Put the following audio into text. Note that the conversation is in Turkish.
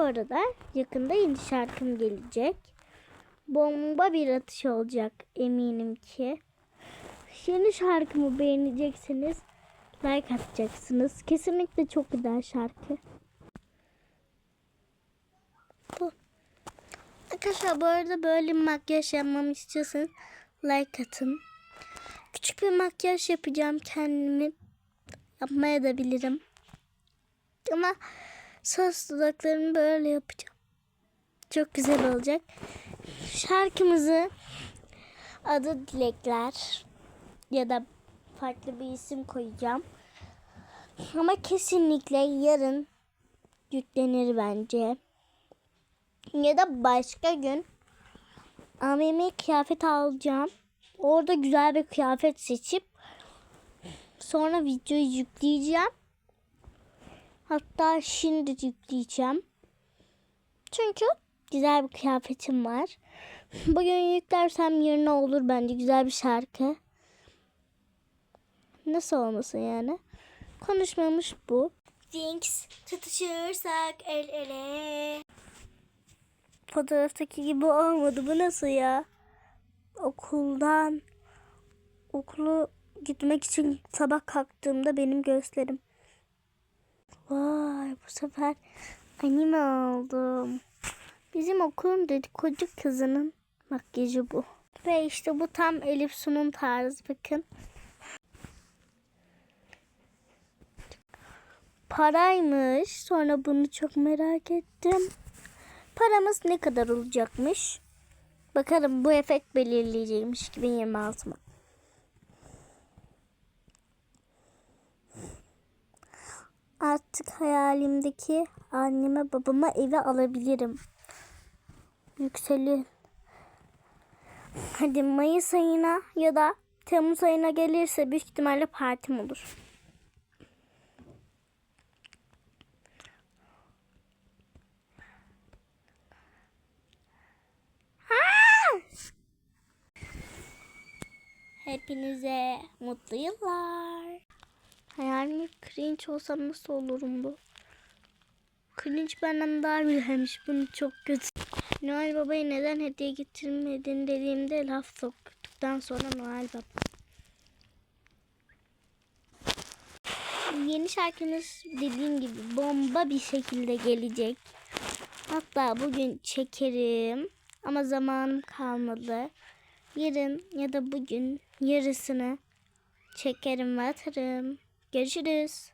Bu arada yakında yeni şarkım gelecek. Bomba bir atış olacak eminim ki. Yeni şarkımı beğeneceksiniz. Like atacaksınız. Kesinlikle çok güzel şarkı. Arkadaşlar bu arada böyle makyaj yapmamı istiyorsanız like atın. Küçük bir makyaj yapacağım kendimi. Yapmaya da bilirim. Ama sos dudaklarımı böyle yapacağım. Çok güzel olacak. Şarkımızı adı Dilekler ya da farklı bir isim koyacağım. Ama kesinlikle yarın yüklenir bence. Ya da başka gün AVM kıyafet alacağım. Orada güzel bir kıyafet seçip sonra videoyu yükleyeceğim. Hatta şimdi yükleyeceğim. Çünkü güzel bir kıyafetim var. Bugün yüklersem yerine olur bence güzel bir şarkı. Nasıl olmasın yani? Konuşmamış bu. Jinx tutuşursak el ele. Fotoğraftaki gibi olmadı. Bu nasıl ya? Okuldan okulu gitmek için sabah kalktığımda benim gösterim. Vay bu sefer anime aldım. Bizim okulun dedikodu kızının makyajı bu. Ve işte bu tam Elif Su'nun tarzı bakın. Paraymış. Sonra bunu çok merak ettim. Paramız ne kadar olacakmış? Bakalım bu efekt belirleyecekmiş 2026 mı? Artık hayalimdeki anneme babama eve alabilirim. Yükselin. Hadi Mayıs ayına ya da Temmuz ayına gelirse büyük ihtimalle partim olur. Hepinize mutlu yıllar. Hayalim cringe olsam nasıl olurum bu? Cringe benden daha güzelmiş. Bunu çok kötü. Noel Baba'ya neden hediye getirmedin dediğimde laf soktuktan sonra Noel Baba. Yeni şarkımız dediğim gibi bomba bir şekilde gelecek. Hatta bugün çekerim ama zamanım kalmadı. Yarın ya da bugün yarısını çekerim ve atarım. Görüşürüz.